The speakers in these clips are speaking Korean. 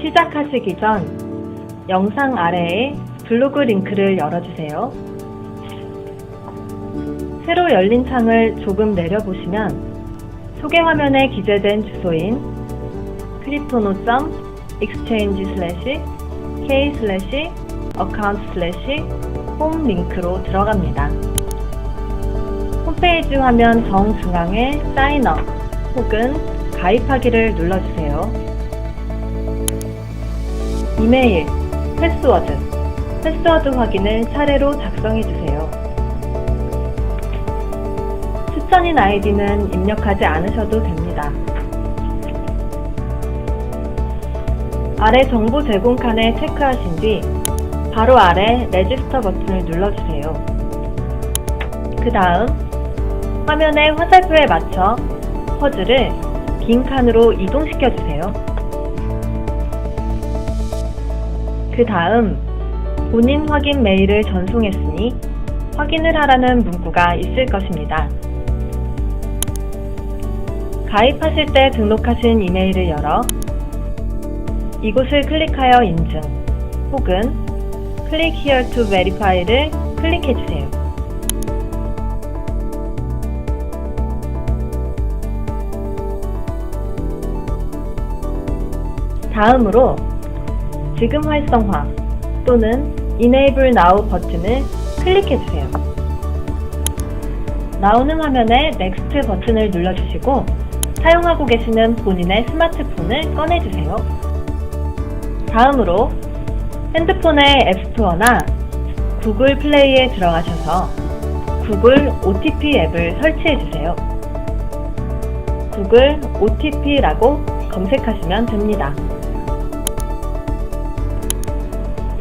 시작하시기 전 영상 아래에 블로그 링크를 열어주세요. 새로 열린 창을 조금 내려보시면 소개 화면에 기재된 주소인 cryptono.exchange k account home 링크로 들어갑니다. 홈페이지 화면 정중앙에 사인업 혹은 가입하기를 눌러주세요. 이메일, 패스워드, 패스워드 확인을 차례로 작성해주세요. 추천인 아이디는 입력하지 않으셔도 됩니다. 아래 정보 제공 칸에 체크하신 뒤 바로 아래 레지스터 버튼을 눌러주세요. 그 다음 화면의 화살표에 맞춰 퍼즐을 빈 칸으로 이동시켜 주세요. 그 다음 본인 확인 메일을 전송했으니 확인을 하라는 문구가 있을 것입니다. 가입하실 때 등록하신 이메일을 열어 이곳을 클릭하여 인증 혹은 클릭 here to verify를 클릭해 주세요. 다음으로 지금 활성화 또는 Enable Now 버튼을 클릭해 주세요. 나오는 화면에 Next 버튼을 눌러주시고 사용하고 계시는 본인의 스마트폰을 꺼내주세요. 다음으로 핸드폰의 앱스토어나 구글 플레이에 들어가셔서 구글 OTP 앱을 설치해 주세요. 구글 OTP라고 검색하시면 됩니다.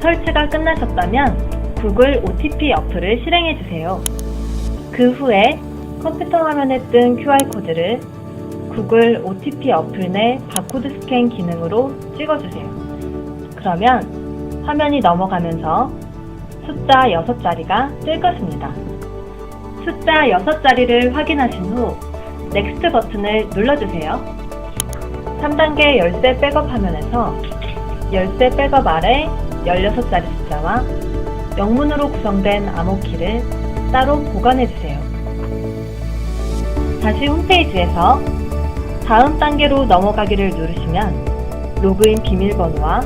설치가 끝나셨다면 구글 OTP 어플을 실행해 주세요. 그 후에 컴퓨터 화면에 뜬 QR코드를 구글 OTP 어플 내 바코드 스캔 기능으로 찍어주세요. 그러면 화면이 넘어가면서 숫자 6자리가 뜰 것입니다. 숫자 6자리를 확인하신 후 넥스트 버튼을 눌러주세요. 3단계 열쇠 백업 화면에서 열쇠 백업 아래 16자리 숫자와 영문으로 구성된 암호키를 따로 보관해주세요. 다시 홈페이지에서 다음 단계로 넘어가기를 누르시면 로그인 비밀번호와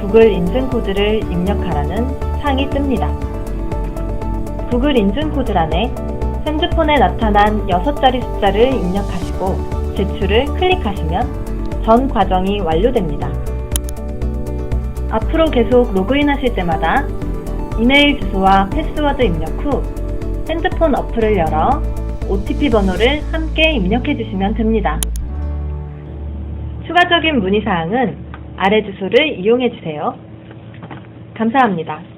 구글 인증코드를 입력하라는 창이 뜹니다. 구글 인증코드란에 핸드폰에 나타난 6자리 숫자를 입력하시고 제출을 클릭하시면 전 과정이 완료됩니다. 앞으로 계속 로그인 하실 때마다 이메일 주소와 패스워드 입력 후 핸드폰 어플을 열어 OTP 번호를 함께 입력해 주시면 됩니다. 추가적인 문의사항은 아래 주소를 이용해 주세요. 감사합니다.